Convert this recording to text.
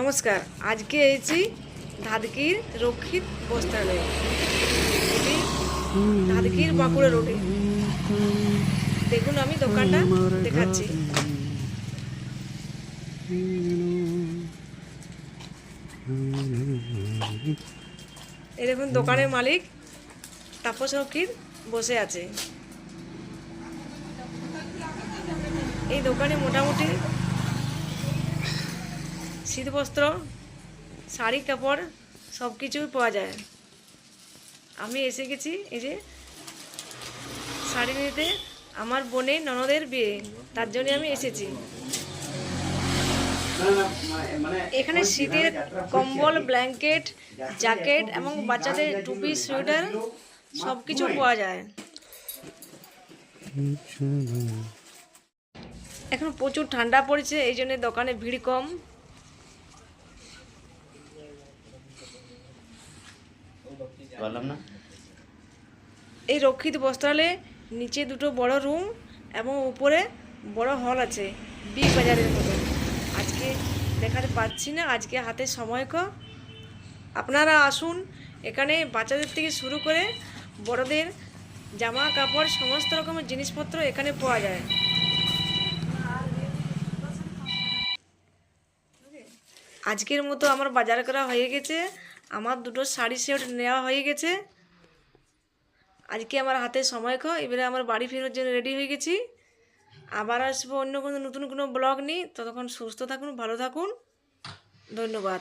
নমস্কার, আজকে এসেছি ধাদকির রক্ষিত বস্ত্রালয়ে। ধাদকির বাঁকুড়া রোডে। দেখুন আমি দোকানটা দেখাচ্ছি। এই দেখুন দোকানের মালিক তাপস রক্ষিত বসে আছে। এই দোকানে মোটামুটি শীতবস্ত্র শাড়ি, কাপড় সব কিছুই পাওয়া যায়। আমি এসে গেছি, এই যে শাড়ি নিতে। আমার বোনের ননদের বিয়ে, তার জন্য আমি এসেছি। এখানে শীতের কম্বল, ব্ল্যাঙ্কেট, জ্যাকেট এবং বাচ্চাদের টুপি, সোয়েটার সব কিছু পাওয়া যায়। এখন প্রচুর ঠান্ডা পড়েছে, এই জন্য দোকানে ভিড় কম। না? এই রক্ষিত বস্ত্রালয়ে নিচে দুটো বড় রুম এবং উপরে বড় হল আছে, বিগ বাজারের মতো। আজকে দেখাতে পাচ্ছি না, আজকে হাতে সময় কম। আপনারা আসুন, এখানে বাচ্চাদের থেকে শুরু করে বড়দের জামা কাপড় সমস্ত রকমের জিনিসপত্র এখানে পাওয়া যায়। আজকের মতো আমার বাজার করা হয়ে গেছে। আমার দুটো শাড়ি সেট নেওয়া হয়ে গেছে। আজকে আমার হাতে সময় খ, এবারে আমার বাড়ি ফেরার জন্য রেডি হয়ে গেছি। আবার আসব অন্য কোনো নতুন কোনো ব্লগ নিই ততক্ষণ সুস্থ থাকুন, ভালো থাকুন। ধন্যবাদ।